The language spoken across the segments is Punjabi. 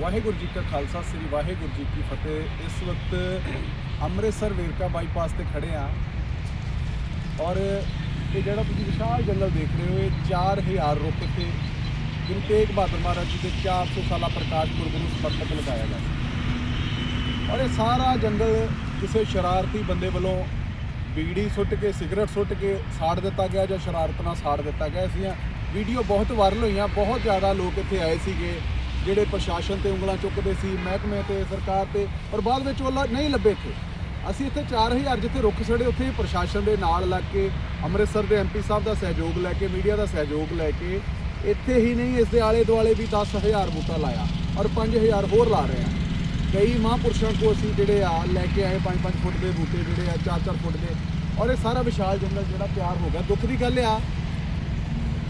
ਵਾਹਿਗੁਰੂ ਜੀ ਕਾ ਖਾਲਸਾ, ਸ੍ਰੀ ਵਾਹਿਗੁਰੂ ਜੀ ਕੀ ਫਤਿਹ। ਇਸ ਵਕਤ ਅੰਮ੍ਰਿਤਸਰ ਵੇਰਕਾ ਬਾਈਪਾਸ ਤੇ ਖੜੇ ਆ ਔਰ ਇਹ ਜਿਹੜਾ ਤੁਸੀਂ ਵਿਸ਼ਾਲ ਜੰਗਲ ਦੇਖ ਰਹੇ ਹੋ, ਇਹ 4000 ਰੁੱਖ ਤੇ ਗੁਰੂ ਤੇਗ ਬਹਾਦਰ ਮਹਾਰਾਜ ਜੀ ਦੇ 400 ਸਾਲਾ ਪ੍ਰਕਾਸ਼ ਪੁਰਬ ਨੂੰ ਸਮਰਪਿਤ ਲਗਾਇਆ ਗਿਆ ਸੀ। ਔਰ ਇਹ ਸਾਰਾ ਜੰਗਲ ਕਿਸੇ ਸ਼ਰਾਰਤੀ ਬੰਦੇ ਵੱਲੋਂ ਬੀੜੀ ਸੁੱਟ ਕੇ, ਸਿਗਰਟ ਸੁੱਟ ਕੇ ਸਾੜ ਦਿੱਤਾ ਗਿਆ ਜਾਂ ਸ਼ਰਾਰਤ ਨਾਲ ਸਾੜ ਦਿੱਤਾ ਗਿਆ। ਸੀ ਵੀਡੀਓ ਬਹੁਤ ਵਾਇਰਲ ਹੋਈਆਂ, ਬਹੁਤ ਜ਼ਿਆਦਾ ਲੋਕ ਇੱਥੇ ਆਏ ਸੀਗੇ। ਜਿਹੜੇ ਪ੍ਰਸ਼ਾਸਨ ਤੇ ਉਂਗਲਾਂ ਚੁੱਕਦੇ ਸੀ, ਮਹਿਕਮੇ ਤੇ, ਸਰਕਾਰ ਤੇ, ਔਰ ਬਾਅਦ ਵਿੱਚ ਉਹ ਲ- ਨਹੀਂ ਲੱਭੇ ਇੱਥੇ। ਅਸੀਂ ਇੱਥੇ 4000 ਜਿੱਥੇ ਰੁੱਖ ਸੜੇ, ਉੱਥੇ ਪ੍ਰਸ਼ਾਸਨ ਦੇ ਨਾਲ ਲੱਗ ਕੇ ਅੰਮ੍ਰਿਤਸਰ ਦੇ ਐਮਪੀ ਸਾਹਿਬ ਦਾ ਸਹਿਯੋਗ ਲੈ ਕੇ, ਮੀਡੀਆ ਦਾ ਸਹਿਯੋਗ ਲੈ ਕੇ ਇੱਥੇ ਹੀ ਨਹੀਂ, ਇਸ ਦੇ ਆਲੇ ਦੁਆਲੇ ਵੀ 10000 ਬੂਟਾ ਲਾਇਆ ਔਰ 5000 ਹੋਰ ਲਾ ਰਹੇ ਆ। ਕਈ ਮਹਾਂਪੁਰਸ਼ਾਂ ਕੋ ਅਸੀਂ ਜਿਹੜੇ ਆ, ਲੈ ਕੇ ਆਏ 5-5 ਫੁੱਟ ਦੇ ਬੂਟੇ ਜਿਹੜੇ ਆ 4-4 ਫੁੱਟ ਦੇ, ਔਰ ਇਹ ਸਾਰਾ ਵਿਸ਼ਾਲ ਜੰਗਲ ਜਿਹੜਾ ਤਿਆਰ ਹੋ ਗਿਆ। ਦੁੱਖ ਦੀ ਗੱਲ ਆ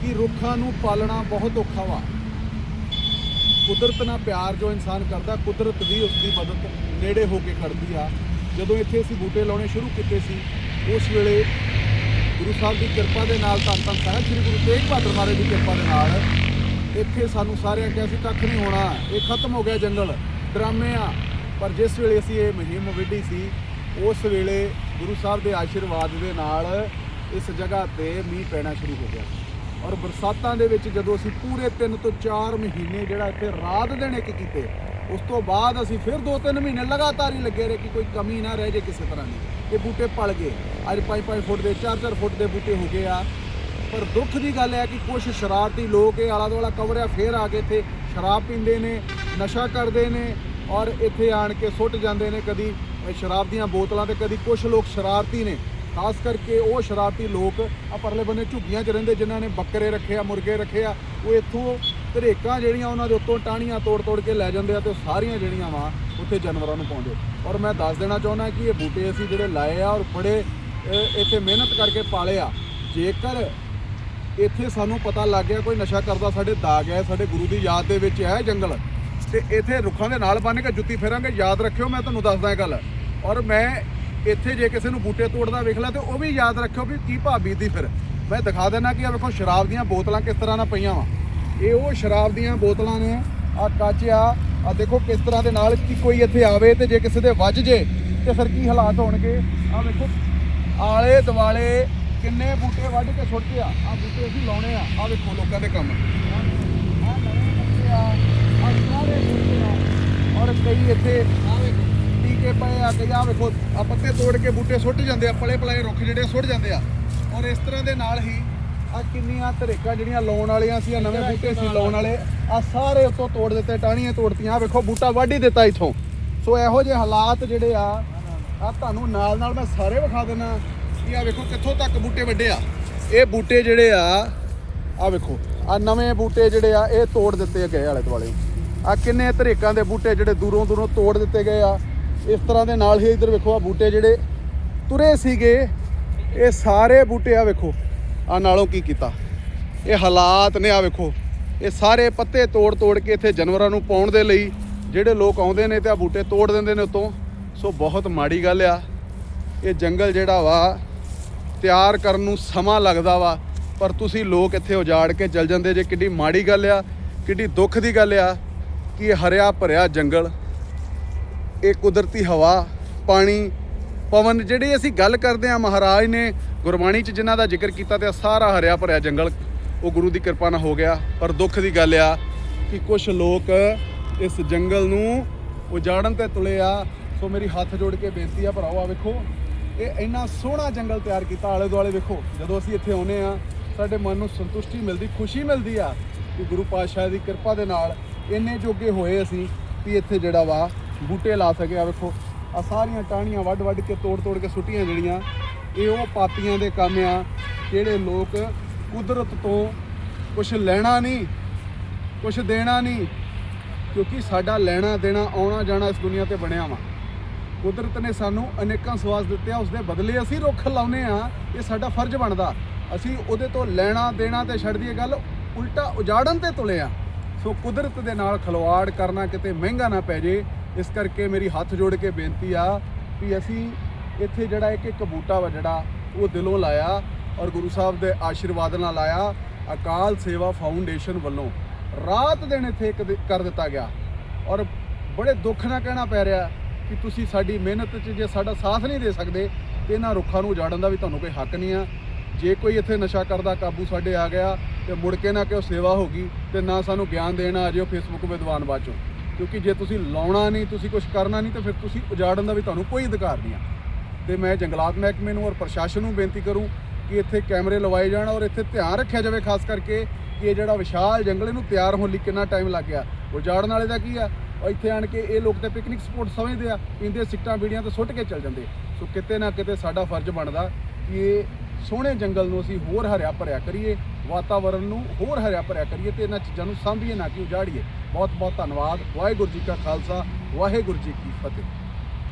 ਕਿ ਰੁੱਖਾਂ ਨੂੰ ਪਾਲਣਾ ਬਹੁਤ ਔਖਾ ਵਾ। ਕੁਦਰਤ ਨਾਲ ਪਿਆਰ ਜੋ ਇਨਸਾਨ ਕਰਦਾ, ਕੁਦਰਤ ਵੀ ਉਸ ਦੀ ਮਦਦ ਨੇੜੇ ਹੋ ਕੇ ਖੜਦੀ ਆ। ਜਦੋਂ ਇੱਥੇ ਅਸੀਂ ਬੂਟੇ ਲਾਉਣੇ ਸ਼ੁਰੂ ਕੀਤੇ ਸੀ, ਉਸ ਵੇਲੇ ਗੁਰੂ ਸਾਹਿਬ ਦੀ ਕਿਰਪਾ ਦੇ ਨਾਲ, ਧੰਨ ਧੰਨ ਸਾਹਿਬ ਸ੍ਰੀ ਗੁਰੂ ਤੇਗ ਬਹਾਦਰ ਮਹਾਰਾਜ ਦੀ ਕਿਰਪਾ ਦੇ ਨਾਲ, ਇੱਥੇ ਸਾਨੂੰ ਸਾਰਿਆਂ ਕਿਹਾ ਸੀ ਕੱਖ ਨਹੀਂ ਹੋਣਾ, ਇਹ ਖਤਮ ਹੋ ਗਿਆ ਜੰਗਲ, ਡਰਾਮੇ ਆ। ਪਰ ਜਿਸ ਵੇਲੇ ਅਸੀਂ ਇਹ ਮੁਹਿੰਮ ਵਿੱਢੀ ਸੀ, ਉਸ ਵੇਲੇ ਗੁਰੂ ਸਾਹਿਬ ਦੇ ਆਸ਼ੀਰਵਾਦ ਦੇ ਨਾਲ ਇਸ ਜਗ੍ਹਾ ਤੇ ਮੀਂਹ ਪੈਣਾ ਸ਼ੁਰੂ ਹੋ ਗਿਆ। ਔਰ ਬਰਸਾਤਾਂ ਦੇ ਵਿੱਚ ਜਦੋਂ ਅਸੀਂ ਪੂਰੇ 3 ਤੋਂ 4 ਮਹੀਨੇ ਜਿਹੜਾ ਇੱਥੇ ਰਾਤ ਦਿਨ ਇੱਕ ਕੀਤੇ, ਉਸ ਤੋਂ ਬਾਅਦ ਅਸੀਂ ਫਿਰ 2-3 ਮਹੀਨੇ ਲਗਾਤਾਰ ਹੀ ਲੱਗੇ ਰਹੇ ਕਿ ਕੋਈ ਕਮੀ ਨਾ ਰਹਿ ਜੇ ਕਿਸੇ ਤਰ੍ਹਾਂ ਦੀ। ਇਹ ਬੂਟੇ ਪਲ ਗਏ। ਅੱਜ 5-5 ਫੁੱਟ ਦੇ 4-4 ਫੁੱਟ ਦੇ ਬੂਟੇ ਹੋ ਗਏ ਆ। ਪਰ ਦੁੱਖ ਦੀ ਗੱਲ ਹੈ ਕਿ ਕੁਝ ਸ਼ਰਾਰਤੀ ਲੋਕ ਇਹ ਆਲਾ ਦੁਆਲਾ ਕਵਰਿਆ ਫੇਰ ਆ ਕੇ ਇੱਥੇ ਸ਼ਰਾਬ ਪੀਂਦੇ ਨੇ, ਨਸ਼ਾ ਕਰਦੇ ਨੇ ਔਰ ਇੱਥੇ ਆਣ ਕੇ ਸੁੱਟ ਜਾਂਦੇ ਨੇ ਕਦੀ ਸ਼ਰਾਬ ਦੀਆਂ ਬੋਤਲਾਂ ਤੇ ਕਦੀ ਕੁਝ ਲੋਕ ਸ਼ਰਾਰਤੀ ਨੇ। ਖਾਸ ਕਰਕੇ ਉਹ ਸ਼ਰਾਰਤੀ ਲੋਕ ਆ ਪਰਲੇ ਬੰਨੇ ਝੁੱਗੀਆਂ 'ਚ ਰਹਿੰਦੇ ਜਿਨ੍ਹਾਂ ਨੇ ਬੱਕਰੇ ਰੱਖੇ ਆ, ਮੁਰਗੇ ਰੱਖੇ ਆ, ਉਹ ਇੱਥੋਂ ਧਰੇਕਾਂ ਜਿਹੜੀਆਂ ਉਹਨਾਂ ਦੇ ਉੱਤੋਂ ਟਾਹਣੀਆਂ ਤੋੜ ਤੋੜ ਕੇ ਲੈ ਜਾਂਦੇ ਆ ਤੇ ਉਹ ਸਾਰੀਆਂ ਜਿਹੜੀਆਂ ਵਾ ਉੱਥੇ ਜਾਨਵਰਾਂ ਨੂੰ ਪਾਉਂਦੇ ਔਰ ਮੈਂ ਦੱਸ ਦੇਣਾ ਚਾਹੁੰਦਾ ਕਿ ਇਹ ਬੂਟੇ ਅਸੀਂ ਜਿਹੜੇ ਲਾਏ ਆ ਔਰ ਬੜੇ ਇੱਥੇ ਮਿਹਨਤ ਕਰਕੇ ਪਾਲੇ ਆ। ਜੇਕਰ ਇੱਥੇ ਸਾਨੂੰ ਪਤਾ ਲੱਗ ਗਿਆ ਕੋਈ ਨਸ਼ਾ ਕਰਦਾ, ਸਾਡੇ ਦਾਗ ਹੈ, ਸਾਡੇ ਗੁਰੂ ਦੀ ਯਾਦ ਦੇ ਵਿੱਚ ਹੈ ਜੰਗਲ, ਤੇ ਇੱਥੇ ਰੁੱਖਾਂ ਦੇ ਨਾਲ ਬੰਨ ਕੇ ਜੁੱਤੀ ਫੇਰਾਂਗੇ, ਯਾਦ ਰੱਖਿਓ, ਮੈਂ ਤੁਹਾਨੂੰ ਦੱਸਦਾ ਇਹ ਗੱਲ। ਔਰ ਮੈਂ ਇੱਥੇ ਜੇ ਕਿਸੇ ਨੂੰ ਬੂਟੇ ਤੋੜਦਾ ਵੇਖ ਲਾ ਤੇ ਉਹ ਵੀ ਯਾਦ ਰੱਖਿਓ ਵੀ ਕੀ ਭਾਬੀ ਦੀ ਫਿਰ। ਮੈਂ ਦਿਖਾ ਦਿੰਦਾ ਕਿ ਆ ਵੇਖੋ ਸ਼ਰਾਬ ਦੀਆਂ ਬੋਤਲਾਂ ਕਿਸ ਤਰ੍ਹਾਂ ਨਾਲ ਪਈਆਂ ਵਾ। ਇਹ ਉਹ ਸ਼ਰਾਬ ਦੀਆਂ ਬੋਤਲਾਂ ਨੇ ਆ ਕੱਚ ਆ ਆ ਦੇਖੋ ਕਿਸ ਤਰ੍ਹਾਂ ਦੇ ਨਾਲ ਕਿ ਕੋਈ ਇੱਥੇ ਆਵੇ ਤੇ ਜੇ ਕਿਸੇ ਦੇ ਵੱਜ ਜੇ ਤੇ ਫਿਰ ਕੀ ਹਾਲਾਤ ਹੋਣਗੇ। ਆ ਵੇਖੋ, ਆਲੇ ਦਿਵਾਲੇ ਕਿੰਨੇ ਬੂਟੇ ਵੱਢ ਕੇ ਸੁੱਟੇ ਆ। ਆ ਬੂਟੇ ਅਸੀਂ ਲਾਉਣੇ ਆ ਆ ਵੇਖੋ ਲੋਕਾਂ ਦੇ ਕੰਮ। ਆ ਨਵੇਂ ਬੂਟੇ ਆ ਆ ਸਾਰੇ ਬੂਟੇ ਆ। ਔਰ ਕਈ ਇੱਥੇ ਆ ਪਏ ਆ ਤੇ ਆ ਵੇਖੋ ਆ ਪੱਤੇ ਤੋੜ ਕੇ ਬੂਟੇ ਸੁੱਟ ਜਾਂਦੇ ਆ ਪਲੇ ਪਲੇ ਰੁੱਖ ਜਿਹੜੇ ਸੁੱਟ ਜਾਂਦੇ ਆ। ਔਰ ਇਸ ਤਰ੍ਹਾਂ ਦੇ ਨਾਲ ਹੀ ਆ ਕਿੰਨੀਆਂ ਧਰੇਕਾਂ ਜਿਹੜੀਆਂ ਲਾਉਣ ਵਾਲੀਆਂ ਸੀ ਆ ਨਵੇਂ ਬੂਟੇ ਸੀ ਲਾਉਣ ਵਾਲੇ ਆ ਸਾਰੇ ਉੱਤੋਂ ਤੋੜ ਦਿੱਤੇ ਟਾਹਣੀਆਂ ਤੋੜਤੀਆਂ ਆ ਵੇਖੋ ਬੂਟਾ ਵੱਢ ਦਿੱਤਾ ਇਥੋਂ। ਸੋ ਇਹੋ ਜਿਹੇ ਹਾਲਾਤ ਜਿਹੜੇ ਆ ਆ ਤੁਹਾਨੂੰ ਨਾਲ ਨਾਲ ਮੈਂ ਸਾਰੇ ਵਿਖਾ ਦਿੰਦਾ ਕਿ ਆ ਵੇਖੋ ਕਿੱਥੋਂ ਤੱਕ ਬੂਟੇ ਵੱਡੇ ਆ। ਇਹ ਬੂਟੇ ਜਿਹੜੇ ਆ ਆ ਵੇਖੋ ਆ ਨਵੇਂ ਬੂਟੇ ਜਿਹੜੇ ਆ ਇਹ ਤੋੜ ਦਿੱਤੇ ਗਏ ਆਲੇ ਦੁਆਲੇ। ਆ ਕਿੰਨੇ ਧਰੇਕਾਂ ਦੇ ਬੂਟੇ ਜਿਹੜੇ ਦੂਰੋਂ ਦੂਰੋਂ ਤੋੜ ਦਿੱਤੇ ਗਏ ਆ। ਇਸ ਤਰ੍ਹਾਂ ਦੇ ਨਾਲ ਹੀ ਇਧਰ ਵੇਖੋ ਆ ਬੂਟੇ ਜਿਹੜੇ ਤੁਰੇ ਸੀਗੇ, ਇਹ ਸਾਰੇ ਬੂਟੇ ਆ ਵੇਖੋ ਆ ਨਾਲੋਂ ਕੀ ਕੀਤਾ? ਇਹ ਹਾਲਾਤ ਨੇ ਆ ਵੇਖੋ, ਇਹ ਸਾਰੇ ਪੱਤੇ ਤੋੜ ਤੋੜ ਕੇ ਇੱਥੇ ਜਾਨਵਰਾਂ ਨੂੰ ਪਾਉਣ ਦੇ ਲਈ ਜਿਹੜੇ ਲੋਕ ਆਉਂਦੇ ਨੇ ਤੇ ਆ ਬੂਟੇ ਤੋੜ ਦਿੰਦੇ ਨੇ ਉਤੋਂ। ਸੋ ਬਹੁਤ ਮਾੜੀ ਗੱਲ ਆ, ਇਹ ਜੰਗਲ ਜਿਹੜਾ ਵਾ, ਤਿਆਰ ਕਰਨ ਨੂੰ ਸਮਾਂ ਲੱਗਦਾ ਵਾ, ਪਰ ਤੁਸੀਂ ਲੋਕ ਇੱਥੇ ਉਜਾੜ ਕੇ ਚਲ ਜਾਂਦੇ ਜੇ। ਕਿੱਡੀ ਮਾੜੀ ਗੱਲ ਆ, ਕਿੱਡੀ ਦੁੱਖ ਦੀ ਗੱਲ ਆ ਕਿ ਹਰਿਆ ਭਰਿਆ ਜੰਗਲ। ਇਹ ਕੁਦਰਤੀ ਹਵਾ, ਪਾਣੀ, ਪਵਨ, ਜਿਹੜੀ ਅਸੀਂ ਗੱਲ ਕਰਦੇ ਆ ਮਹਾਰਾਜ ਨੇ ਗੁਰਬਾਣੀ 'ਚ ਜਿਨ੍ਹਾਂ ਦਾ ਜ਼ਿਕਰ ਕੀਤਾ ਤੇ ਸਾਰਾ ਹਰਿਆ ਭਰਿਆ ਜੰਗਲ, ਉਹ ਗੁਰੂ ਦੀ ਕਿਰਪਾ ਨਾਲ ਹੋ ਗਿਆ। ਪਰ ਦੁੱਖ ਦੀ ਗੱਲ ਆ ਕਿ ਕੁਝ ਲੋਕ ਇਸ ਜੰਗਲ ਨੂੰ ਉਜਾੜਨ ਤੇ ਤੁਲੇ ਆ। ਸੋ ਮੇਰੀ ਹੱਥ ਜੋੜ ਕੇ ਬੇਨਤੀ ਆ ਭਰਾਓ ਆ ਵੇਖੋ, ਇਹ ਇੰਨਾ ਸੋਹਣਾ ਜੰਗਲ ਤਿਆਰ ਕੀਤਾ ਆਲੇ ਦੁਆਲੇ ਵੇਖੋ। ਜਦੋਂ ਅਸੀਂ ਇੱਥੇ ਆਉਨੇ ਆ ਸਾਡੇ ਮਨ ਨੂੰ ਸੰਤੁਸ਼ਟੀ ਮਿਲਦੀ, ਖੁਸ਼ੀ ਮਿਲਦੀ ਆ ਕਿ ਗੁਰੂ ਪਾਤਸ਼ਾਹ ਦੀ ਕਿਰਪਾ ਦੇ ਨਾਲ ਇੰਨੇ ਜੋਗੇ ਹੋਏ ਅਸੀਂ ਕਿ ਇੱਥੇ ਜਿਹੜਾ ਵਾ ਬੂਟੇ ਲਾ ਸਕੇ ਆ ਵੇਖੋ। ਆ ਸਾਰੀਆਂ ਟਾਹਣੀਆਂ ਵੱਢ ਵੱਢ ਕੇ, ਤੋੜ ਤੋੜ ਕੇ ਸੁੱਟੀਆਂ ਜਿਹੜੀਆਂ, ਇਹ ਉਹ ਪਾਪੀਆਂ ਦੇ ਕੰਮ ਆ, ਜਿਹੜੇ ਲੋਕ ਕੁਦਰਤ ਤੋਂ ਕੁਝ ਲੈਣਾ ਨਹੀਂ ਕੁਝ ਦੇਣਾ ਨਹੀਂ, ਕਿਉਂਕਿ ਸਾਡਾ ਲੈਣਾ ਦੇਣਾ, ਆਉਣਾ ਜਾਣਾ ਇਸ ਦੁਨੀਆ ਤੇ ਬਣਿਆ ਵਾ। ਕੁਦਰਤ ਨੇ ਸਾਨੂੰ ਅਨੇਕਾਂ ਸਵਾਸ ਦਿੱਤੇ ਆ ਉਸ ਦੇ ਬਦਲੇ ਅਸੀਂ ਰੁੱਖ ਲਾਉਨੇ ਆ, ਇਹ ਸਾਡਾ ਫਰਜ਼ ਬਣਦਾ। ਅਸੀਂ ਉਹਦੇ ਤੋਂ ਲੈਣਾ ਦੇਣਾ ਤੇ ਛੱਡ ਦਈਏ ਗੱਲ, ਉਲਟਾ ਉਜਾੜਨ ਤੇ ਤੁਲੇ ਆ। ਸੋ ਕੁਦਰਤ ਦੇ ਨਾਲ ਖਲਵਾੜ ਕਰਨਾ ਕਿਤੇ ਮਹਿੰਗਾ ਨਾ ਪੈ ਜੇ ਇਸ ਕਰਕੇ ਮੇਰੀ ਹੱਥ ਜੋੜ ਕੇ ਬੇਨਤੀ ਆ ਵੀ ਅਸੀਂ ਇੱਥੇ ਜਿਹੜਾ ਇੱਕ ਇੱਕ ਬੂਟਾ ਵਾ ਜਿਹੜਾ, ਉਹ ਦਿਲੋਂ ਲਾਇਆ ਔਰ ਗੁਰੂ ਸਾਹਿਬ ਦੇ ਆਸ਼ੀਰਵਾਦ ਨਾਲ ਲਾਇਆ। ਅਕਾਲ ਸੇਵਾ ਫਾਊਂਡੇਸ਼ਨ ਵੱਲੋਂ ਰਾਤ ਦਿਨ ਇੱਥੇ ਇੱਕ ਦਿ- ਕਰ ਦਿੱਤਾ ਗਿਆ। ਔਰ ਬੜੇ ਦੁੱਖ ਨਾਲ ਕਹਿਣਾ ਪੈ ਰਿਹਾ ਕਿ ਤੁਸੀਂ ਸਾਡੀ ਮਿਹਨਤ 'ਚ ਜੇ ਸਾਡਾ ਸਾਥ ਨਹੀਂ ਦੇ ਸਕਦੇ, ਤੇ ਇਹਨਾਂ ਰੁੱਖਾਂ ਨੂੰ ਉਜਾੜਨ ਦਾ ਵੀ ਤੁਹਾਨੂੰ ਕੋਈ ਹੱਕ ਨਹੀਂ ਆ। ਜੇ ਕੋਈ ਇੱਥੇ ਨਸ਼ਾ ਕਰਦਾ ਕਾਬੂ ਸਾਡੇ ਆ ਗਿਆ, ਤੇ ਮੁੜ ਕੇ ਨਾ ਕਿ ਉਹ ਸੇਵਾ ਹੋ ਗਈ, ਤੇ ਨਾ ਸਾਨੂੰ ਗਿਆਨ ਦੇਣਾ ਆ ਜਿਓ ਫੇਸਬੁੱਕ ਵਿਦਵਾਨ ਬਾਚੋ। ਕਿਉਂਕਿ ਜੇ ਤੁਸੀਂ ਲਾਉਣਾ ਨਹੀਂ, ਤੁਸੀਂ ਕੁਝ ਕਰਨਾ ਨਹੀਂ, ਤਾਂ ਫਿਰ ਤੁਸੀਂ ਉਜਾੜਨ ਦਾ ਵੀ ਤੁਹਾਨੂੰ ਕੋਈ ਅਧਿਕਾਰ ਨਹੀਂ ਆ। ਤੇ ਮੈਂ ਜੰਗਲਾਤ ਮਹਿਕਮੇ ਨੂੰ ਔਰ ਪ੍ਰਸ਼ਾਸਨ ਨੂੰ ਬੇਨਤੀ ਕਰੂੰ ਕਿ ਇੱਥੇ ਕੈਮਰੇ ਲਵਾਏ ਜਾਣ ਔਰ ਇੱਥੇ ਧਿਆਨ ਰੱਖਿਆ ਜਾਵੇ, ਖਾਸ ਕਰਕੇ ਕਿ ਇਹ ਜਿਹੜਾ ਵਿਸ਼ਾਲ ਜੰਗਲ ਇਹਨੂੰ ਤਿਆਰ ਹੋਣ ਲਈ ਕਿੰਨਾ ਟਾਈਮ ਲੱਗ ਗਿਆ। ਉਜਾੜਨ ਵਾਲੇ ਦਾ ਕੀ ਆ? ਉਹ ਇੱਥੇ ਆਣ ਕੇ ਇਹ ਲੋਕ ਤਾਂ ਪਿਕਨਿਕ ਸਪੋਟ ਸਮਝਦੇ ਆ ਪੀਂਦੇ ਸਿੱਟਾਂ ਬੀੜੀਆਂ ਤੇ ਸੁੱਟ ਕੇ ਚੱਲ ਜਾਂਦੇ। ਸੋ ਕਿਤੇ ਨਾ ਕਿਤੇ ਸਾਡਾ ਫਰਜ਼ ਬਣਦਾ ਕਿ ਇਹ ਸੋਹਣੇ ਜੰਗਲ ਨੂੰ ਅਸੀਂ ਹੋਰ ਹਰਿਆ ਭਰਿਆ ਕਰੀਏ। ਵਾਤਾਵਰਣ ਨੂੰ ਹੋਰ ਹਰਿਆ ਭਰਿਆ ਕਰੀਏ ਤੇ ਇਹਨਾਂ ਚੀਜ਼ਾਂ ਨੂੰ ਸਾਂਭੀਏ ਨਾ ਕਿ ਉਜਾੜੀਏ। ਬਹੁਤ ਬਹੁਤ ਧੰਨਵਾਦ। ਵਾਹਿਗੁਰੂ ਜੀ ਕਾ ਖਾਲਸਾ, ਵਾਹਿਗੁਰੂ ਜੀ ਕੀ ਫਤਿਹ।